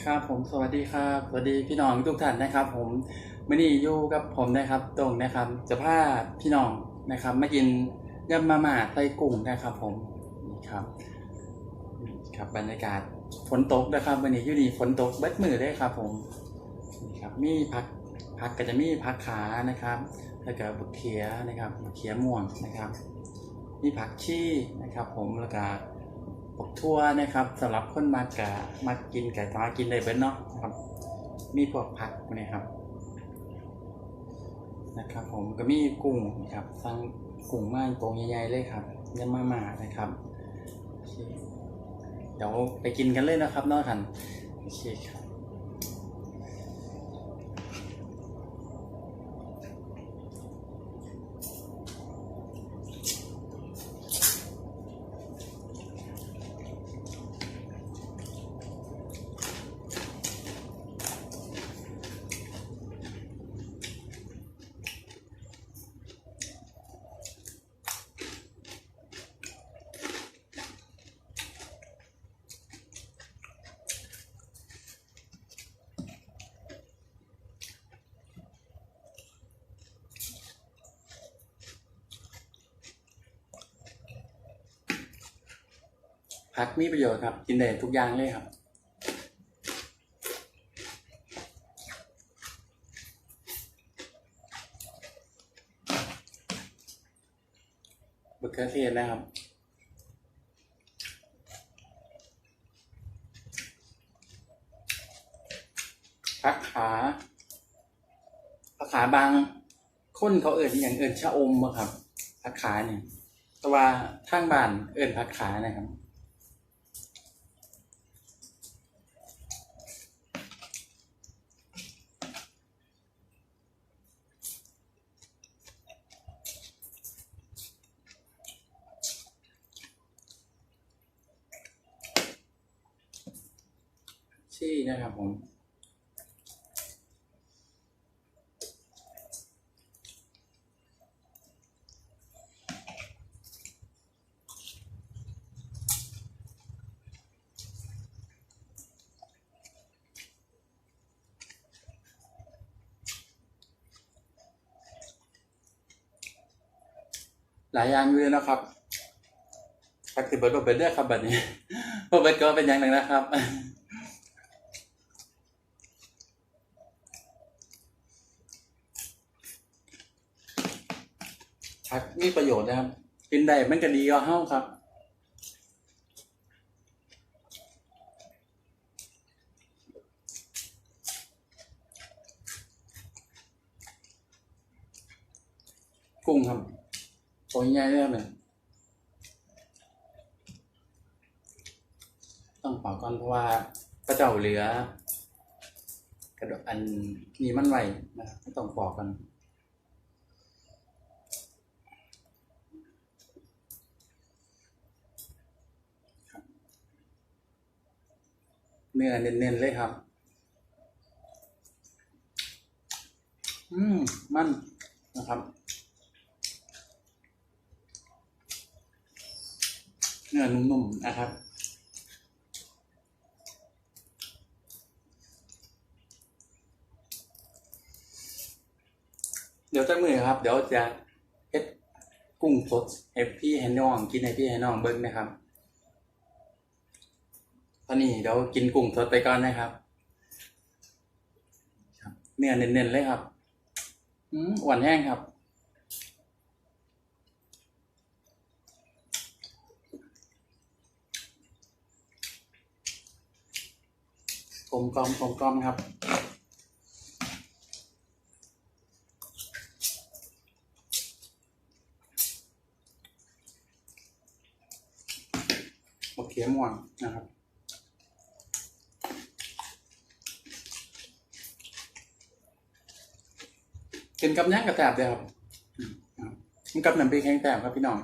ครับผมสวัสดีครับสวัสดีพี่น้องทุกท่านนะครับ ผมมื่อนี้อยู่กับผมนะครับตรงนะครับจะพาพี่น้องนะครับมากินยำมาม่าไส้กุ้งนะครับผมนี่ครับครับบรรยากาศฝนตกนะครับวันนี้อยู่ดีฝนตกเบ็ดมือได้ครับ ผมนี่ครับมีผักผักก็จะมีผักขานะครับแล้วก็บุกเขียนะครับบุกเขียม่วงนะครับ มีผักชีนะครับ ผมแล้วก็ ปกทั่วนะครับสำหรับคนมากะมากินไก่ตากินได้เบิ้เนาะครับ มีพวกผักนะครับ นะครับ ผมก็มีกุ้งนะครับสั่งกุ้งม่านตัวใหญ่ๆเลยครับยำมาม่านะครับเดี๋ยวไปกินกันเลยนะครับเนอกกันโอเคครับ ผักมีประโยชน์ครับ กินได้ทุกอย่างเลยครับบะเขือเทศนะครับผักขาผักขาบางคนเขาเอิ่นอย่างเอิ่นชะอมอะครับผักขาเนี่ยแต่ว่าทางบ้านเอิ่นผักขานะครับี่นะครับผมหลายอย่างเลยนะครับปฏิบัติบ่เป็นเด้อครับแบัดนี้บ่เป็นก็เป็นอย่างหนึ่งนะครับ ผักมีประโยชน์นะครับ กินได้มันก็ดีก็เฮ้าครับกุ้งครับตัวใหญ่เลยเนี่ยต้องเป่าก่อนเพราะว่าพระเจ้าเหลือกระดกอันนี้มันไหวนะไม่ต้องปอกกัน นื้อเน้นๆเลยครับ อืม มันนะครับ เนื้อนุ่มๆนะครับเดี๋ยวจะมือครับ เดี๋ยวจะเฮ็ดกุ้งสดให้พี่ให้น้องกินให้พี่ให้น้องเบิ้งนะครับ อนนี้เดี๋ยวกินกุ้งสดไปก่อนนะครับเนื้อเน้นๆเลยครับอืมหวานแห้งครับ กลมกลอมกลมกลอมครับโอเคม่วงนะครับ เป็นกับย่างกระแตบเดียบมันกำหนัำพริแข้งแตบครับพี่น้อง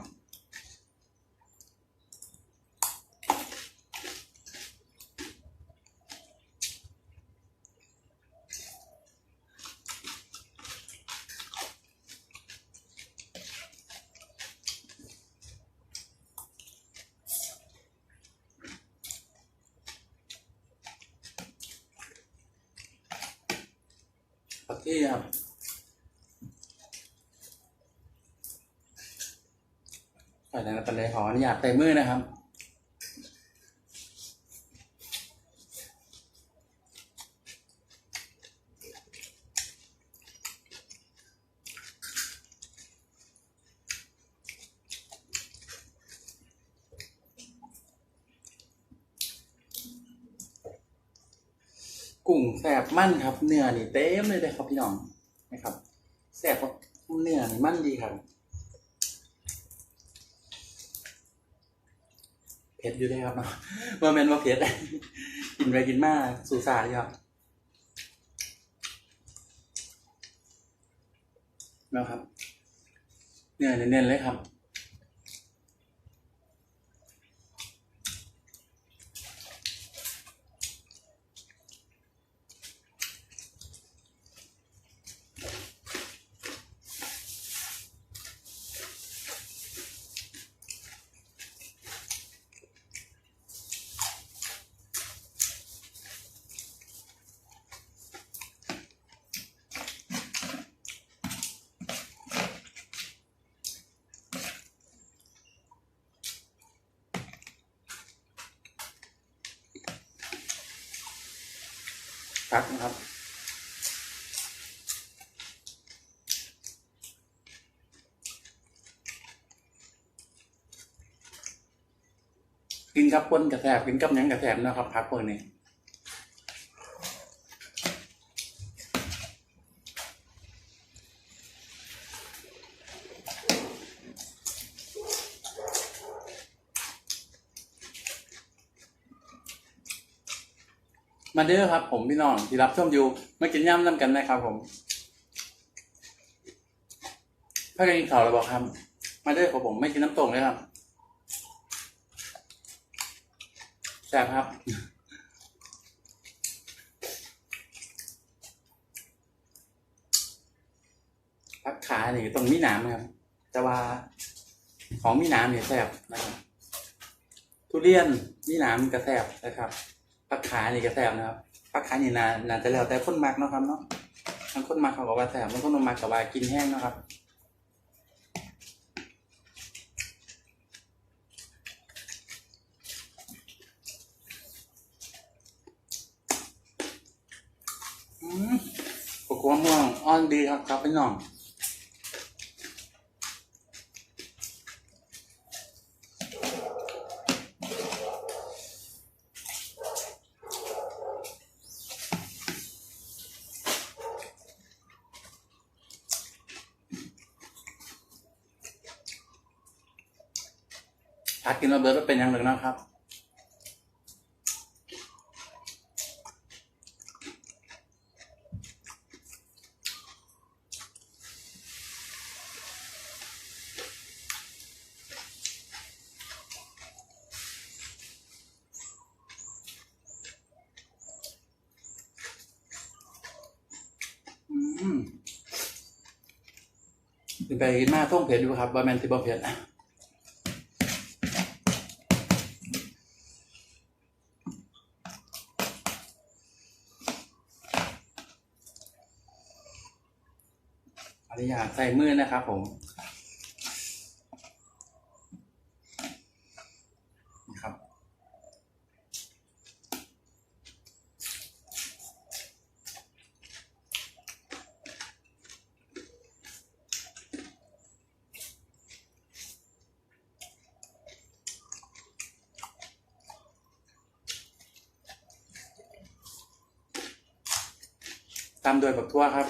ที่ครับ ใส่ในกระเลยขออนุญาตเต็มมือนะครับกุ้งแสบมั่นครับ เนื้อนี่เต็มเลยเลยครับพี่น้องนะครับแสบเพราะเนื้อนี่มั่นดีครับ เผ็ดอยู่เลยครับเนาะว่าแมนว่าเผ็ดกินไปกินมาสูสาดีครับนะครับเนี่ยเน้นๆเลยครับ พักนะครับ กินกับปนกระแสบกินกับยังกระแสบนะครับพักพวกนี้ มาเด้อครับ ผมพี่น้องที่รับชมอยู่มากินย่ำน้ำกันนะครับ ผมถ้ากินข่าวเราบอกครับ มาเด้อครับผมไม่กินน้ำตกเลยครับแซ่บครับพักขาเนี่ยตรงมีหนามครับ แต่ว่าของมีหนามเนี่ยแซ่บนะครับทุเรียนมีหนามกระแซบนะครับ พักขานี่กระแซบนะครับพักขานี่นานาจะแล้วแต่คนมักเนาะครับเนาะบางคนมักเขาบอกว่าแซ่บบางคนมักกับว่ากินแห้งเนาะครับอืมปกวม่วงอ่อนดีครับครับพี่น้อง พักกินระเบิดก็เป็นอย่างหนึ่งนะครับ อืมเป็นไปกินมาท่องเผ็ดอยู่ครับบะแมนที่บะเผ็ดนุาใส่มือนะครับผมนะครับ ตามโดยบักทั่วครับ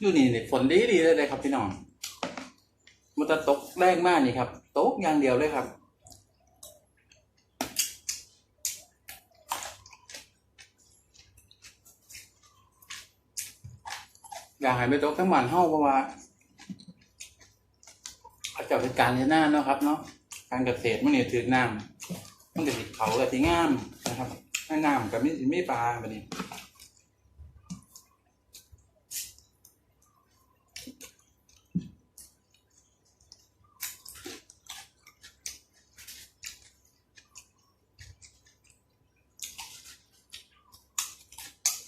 อยู่นี่นี่ฝนดีดีเลยเลยครับพี่น้องมันจะตกแรงมากนี่ครับตกอย่างเดียวเลยครับอยากให้ไปตกทั้งวันเฮ้าเพราะว่าเขาเจะเป็นการเลี้ยงหน้าเนาะครับเนาะการเกษตรมันเนี่ยถือน้ำมันจะติดเขากับที่งามนะครับให้น้ำกับมีมีปลาแบบนี้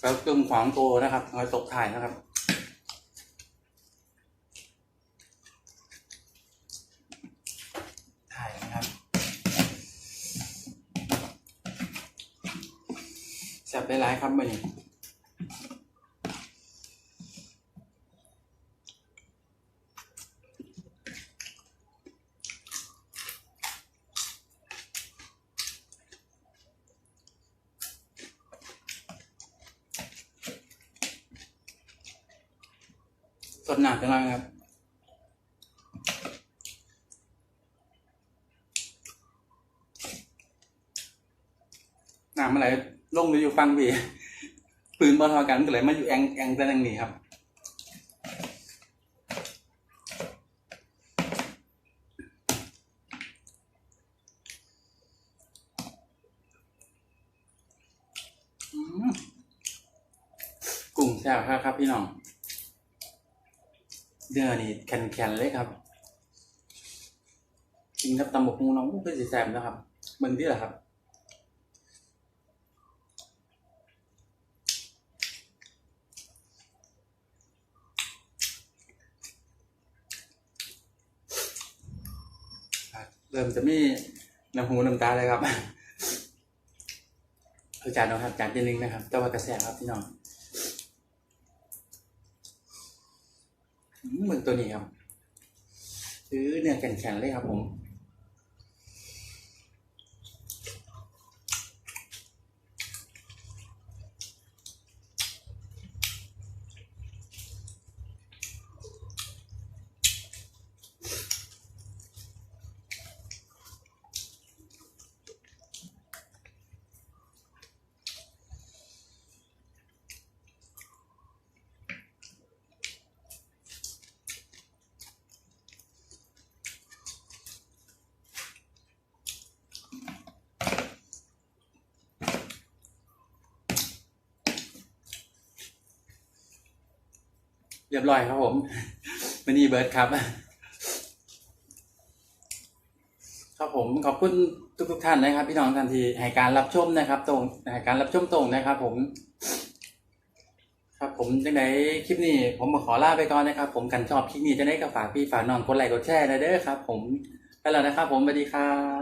แล้วกึ่มขวางโตนะครับคอยตกถ่ายนะครับ ถ่ายนะครับจับได้หลายครับมื่อนี้ ดหนักจังเลยครับ หน้ำอะไรลงไปอยู่ฟังพี่ปืนบอลทอกันก็เลยมาอยู่แองแองแต่นังนี้ครับกุ้งแซ่บครับครับพี่น้อง เนื้อนี่แข็งๆเลยครับกินกับตำบกฮุงน้องก็สิแซ่บนะครับมึงที่แหละครับครับเริ่มจะมีน้ำหูน้ำตาเลยครับคือจานน้องครับอาจานที่หนึ่งนะครับ แต่ว่ากระแสครับพี่น้อง เหมือนตัวนี้ครับซื้อเนื้อแข็งๆเลยครับผม เรียบร้อยครับผมมินีเบิร์ดครับ ครับผมขอบคุณทุกทุกท่านนะครับ พี่น้องทันทีให้การรับชมนะครับ ตรงให้การรับชมตรงนะครับ ผม ครับผมจังไดคลิปนี้ ผมขอลาไปก่อนนะครับ ผมกันชอบคลิปนี้จะได้ก็ฝากพี่ฝากน้องกดไลค์กดแชร์นะเด้อครับ ผมไปแล้วนะครับ ผมสวัสดีครับ